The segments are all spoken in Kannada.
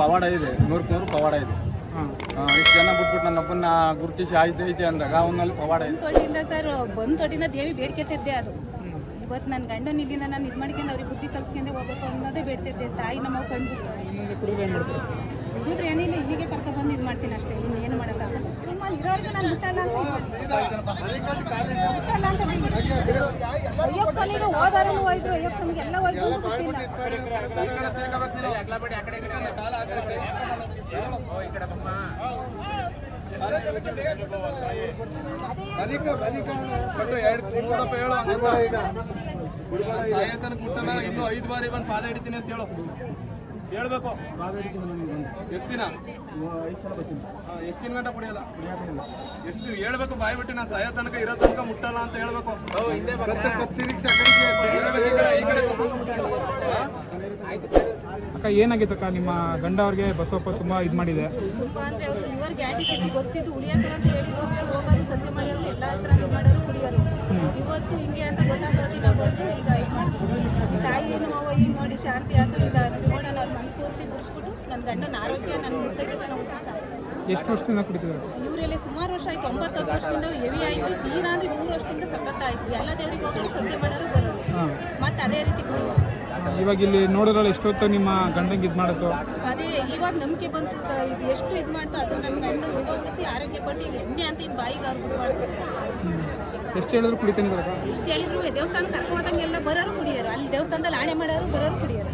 ಪವಾಡ ಇದೆ ನೂರಕ್ಕೆ ನೂರು ಪವಾಡ ಇದೆ. ಇಷ್ಟು ಜನ ಬಿಟ್ಬಿಟ್ಟು ನನ್ನಪ್ಪನ ಗುರುತಿಸಿ ಆಯ್ತು ಐತೆ ಅಂದಾಗ ಅವನಲ್ಲಿ ಪವಾಡ ಇದೆ. ತೊಟ್ಟಿಂದ ಸರ್ ಬಂದು ತೊಟ್ಟಿಂದ ದೇವಿ ಬೇಡ್ಕೆತಿದ್ದೆ ಅದು. ಇವತ್ತು ನನ್ನ ಗಂಡನ ಇಲ್ಲಿಂದ ನಾನು ಇದು ಮಾಡ್ಕೊಂಡು ಅವ್ರಿಗೆ ಬುದ್ಧಿ ಕಲ್ಸ್ಕೊಂಡೆ ಹೋಗ್ಬೇಕು ಅನ್ನೋದೇ ಬೇಡ್ತಿದ್ದೆ ತಾಯಿ ನಮ್ಮ ಕಂಡು ಮಾಡ್ತಾರೆ? ಏನಿಲ್ಲ ಇಲ್ಲಿಗೆ ಕರ್ಕೊಂಡು ಬಂದು ಇದು ಮಾಡ್ತೀನಿ ಅಷ್ಟೇ. ಇರೋರ್ಗೆ ನಾನು ಅಂತ ಅಯ್ಯಪ್ಪ ಎಲ್ಲ ಹೋಯ್ತು ಇನ್ನು ಐದು ಬಾರಿ ಬಂದು ಪಾದ ಹಿಡಿತೀನಿ ಅಂತ ಹೇಳು. ಹೇಳ್ಬೇಕು. ಎಷ್ಟು ದಿನ? ಎಷ್ಟು ದಿನ ಗಂಟ ಕುಡಿಯಲ್ಲ ಎಷ್ಟು ದಿನ? ಹೇಳ್ಬೇಕು ಬಾಯಿ ಬಿಟ್ಟು ನಾನು ಸಾಯೋ ತನಕ ಇರೋ ತನಕ ಮುಟ್ಟಲ್ಲ ಅಂತ ಹೇಳ್ಬೇಕು. ಅಕ್ಕ ಏನಾಗಿತ್ತು ಅಕ್ಕ? ನಿಮ್ಮ ಗಂಡ ಅವ್ರಿಗೆ ಬಸವಪ್ಪ ತುಂಬಾ ಇದು ಮಾಡಿದೆ. ಇವತ್ತು ಹಿಂಗೆ ಅಂತ ಗೊತ್ತಾಗೋದಿಲ್ಲ ಬಂದು ಈಗ ಇದು ಮಾಡಿದ್ರು ತಾಯಿ ಏನು ಅವ್ವ ಈಗ ನೋಡಿ ಶಾಂತಿ ಆಯ್ತು ಈಗ ನೋಡೋಣ ಅವ್ರು ಮನೆ ಪೂರ್ತಿ ಬಿಡಿಸ್ಬಿಟ್ಟು ನನ್ನ ಗಂಡನ ಆರೋಗ್ಯ ನನ್ನ ಮುತ್ತೈದೆತನ ಉಳಿಸಿ ಸಾಕು ಎಷ್ಟು ವರ್ಷದಿಂದ ಕುಡಿತಿದ್ರು ಇವರಲ್ಲಿ ಸುಮಾರು ವರ್ಷ ಆಯ್ತು ಒಂಬತ್ತತ್ತು ವರ್ಷದಿಂದ ಹೆವಿ ಆಯಿತು ತೀರಾ ಅಂದ್ರೆ ಮೂರು ವರ್ಷದಿಂದ ಸಖತ್ತಾಯಿತು. ಎಲ್ಲ ದೇವರಿಗೆ ಹೋಗೋರು ಸದ್ಯ ಮಾಡೋರು ಬರೋರು. ಮತ್ತೆ ಅದೇ ರೀತಿ ಕುಡಿಯೋರು ಇವಾಗ ಇಲ್ಲಿ ನೋಡಿದ್ರಲ್ಲ ಎಷ್ಟೊತ್ತು ನಿಮ್ಮ ಗಂಡಂಗೆ ಇದು ಮಾಡುತ್ತೋ? ಅದೇ ಇವಾಗ ನಂಬಿಕೆ ಬಂತು ಇದು ಎಷ್ಟು ಇದು ಮಾಡ್ತಾ ಅದು ನಮ್ಮ ಗಂಡ ಜೀವ ಉಳಿಸಿ ಆರೋಗ್ಯ ಕೊಟ್ಟು ಈಗ ಎಣ್ಣೆ ಅಂತ ಇನ್ನು ಬಾಯಿಗೆ ಅವ್ರು ಎಷ್ಟು ಹೇಳಿದ್ರು ಕುಡಿತೇನೆ ಎಷ್ಟು ಹೇಳಿದ್ರು ದೇವಸ್ಥಾನ ಕರ್ಕೊ ಹೋದಂಗೆಲ್ಲ ಬರೋರು ಕುಡಿಯೋರು. ಅಲ್ಲಿ ದೇವಸ್ಥಾನದಲ್ಲಿ ಆಣೆ ಮಾಡೋರು ಬರೋರು ಕುಡಿಯೋರು.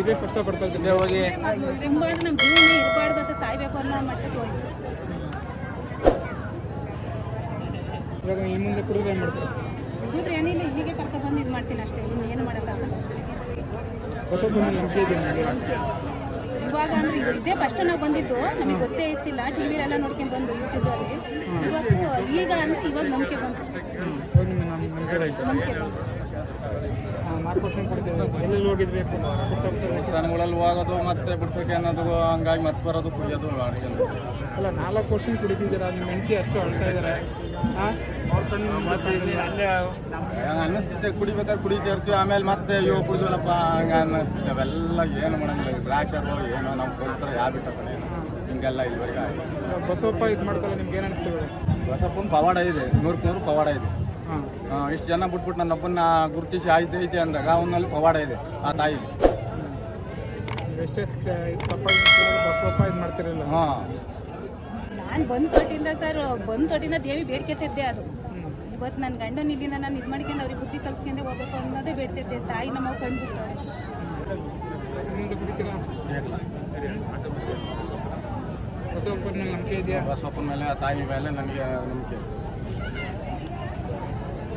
ಇದೇ ಕಷ್ಟಪಡ್ತಾ ಇದ್ದೀರಿ? ಹೋಗಿ ಅದು ತುಂಬ ನಮ್ಮ ಜೀವನ ಮಟ್ಟಕ್ಕೆ ಹೋಯ್ತು ಇವಾಗ ಈ ಮುಂದೆ ಕುಡಿದ್ರೆ ಏನು ಮಾಡ್ತಾರೆ? ಹುಡುಗ್ರು ಏನಿಲ್ಲ ಇಲ್ಲಿಗೆ ಕರ್ಕೊಂಡು ಬಂದು ಇದು ಮಾಡ್ತೀನಿ ಅಷ್ಟೇ ಇನ್ನು ಏನು ಮಾಡೋಕ್ಕಾಗಲ್ಲ ಬಸವಪ್ಪ ಮೇಲೆ ನಂಬಿಕೆ ಇದೆ ನಿಮಗೆ? ಇವಾಗ ಅಂದ್ರೆ ಇದು ಇದೇ ಫಸ್ಟ್ ನಾವು ಬಂದಿದ್ದು ನಮಗೆ ಗೊತ್ತೇ ಇತ್ತಿಲ್ಲ ಟಿ ವಿಲೆಲ್ಲ ನೋಡ್ಕೊಂಡು ಬಂದು ಯೂಟ್ಯೂಬಲ್ಲಿ ಇವತ್ತು ಈಗ ಅಂತ ಇವಾಗ ನಂಬಿಕೆ ಬಂತು. ನಂಬಿಕೆ ಬಂತು. ನಾಲ್ಕು ವರ್ಷ ಕುಡಿತೀವಿ ಎಲ್ಲೆಲ್ಲಿ ಹೋಗಿದ್ರಿ ಪುಟ್ಟ ಸ್ಥಾನಗಳಲ್ಲಿ ಹೋಗೋದು ಮತ್ತೆ ಬಿಡ್ಸೋಕೆ ಅನ್ನೋದು ಹಂಗಾಗಿ ಮತ್ತೆ ಬರೋದು ಕುಡಿಯೋದು ಅಲ್ಲ ನಾಲ್ಕು ವರ್ಷ ಕುಡಿತಿದ್ದೀರಾ? ನಿಮ್ಮ ಹೆಂಡತಿ ಅಷ್ಟು ಅಳ್ತಾ ಇದ್ದಾರೆ ಅನ್ನಿಸ್ತೈತೆ ಕುಡಿಬೇಕಾದ್ರೆ ಕುಡಿತಾ ಇರ್ತೀವಿ ಆಮೇಲೆ ಮತ್ತೆ ಅಯ್ಯೋ ಕುಡಿದ್ವಲ್ಲಪ್ಪ ಹಂಗೆ ಅನ್ನಿಸ್ತೈತೆ ಅವೆಲ್ಲ ಏನು ಮಾಡಂಗಿಲ್ಲ. ಬ್ಲಾಕ್ಸರು ಏನೋ ನಾವು ಕೊಡ್ತಾರೆ ಯಾವ ಬಿಟ್ಟಪ್ಪನೇ ಹಿಂಗೆಲ್ಲ ಇಲ್ಲಿವರೆಗೆ ಬಸಪ್ಪ ಬಸವಪ್ಪ ಇದು ಮಾಡ್ತಾರೆ ನಿಮ್ಗೆ ಏನು ಅನಿಸ್ತೀವಿ ಬಸಪ್ಪನ ಪವಾಡ ಇದೆ ನೂರಕ್ಕೆ ನೂರು ಪವಾಡ ಇದೆ. ಇಷ್ಟು ಜನ ಬಿಟ್ಬಿಟ್ಟು ನನ್ನಪ್ಪನ ಗುರುತಿಸಿ ಆಯ್ತು ಐತೆ ಅಂದಾಗ ಅವನಲ್ಲಿ ಪವಾಡ ಇದೆ ಆ ತಾಯಿ. ಎಷ್ಟೇ ಮಾಡ್ತಿರಲಿಲ್ಲ. ಹಾಂ. ನಾನು ಬಂದು ತೊಟ್ಟಿಂದ ಸರ್ ಬಂದು ತೊಟ್ಟಿಂದ ದೇವಿ ಬೇಡ್ಕೆತಿದ್ದೆ ಅದು. ಇವತ್ತು ನನ್ನ ಗಂಡನ ಇಲ್ಲಿಂದ ನಾನು ಇದು ಮಾಡ್ಕೊಂಡು ಅವ್ರಿಗೆ ಬುದ್ಧಿ ಕಲ್ಸ್ಕೊಂಡೆ ಹೋಗ್ಬೇಕು ಅನ್ನೋದೇ ಬೇಡ್ತಿದ್ದೆ ತಾಯಿ ನಮ್ಮ ಕಂಡ್ಬಿಟ್ಟು ಬಸವಪ್ಪನ ಮೇಲೆ ನಂಬಿಕೆ ಇದೆಯಾ? ಬಸಪ್ಪನ ಮೇಲೆ ಆ ತಾಯಿ ಮೇಲೆ ನನಗೆ ನಂಬಿಕೆ.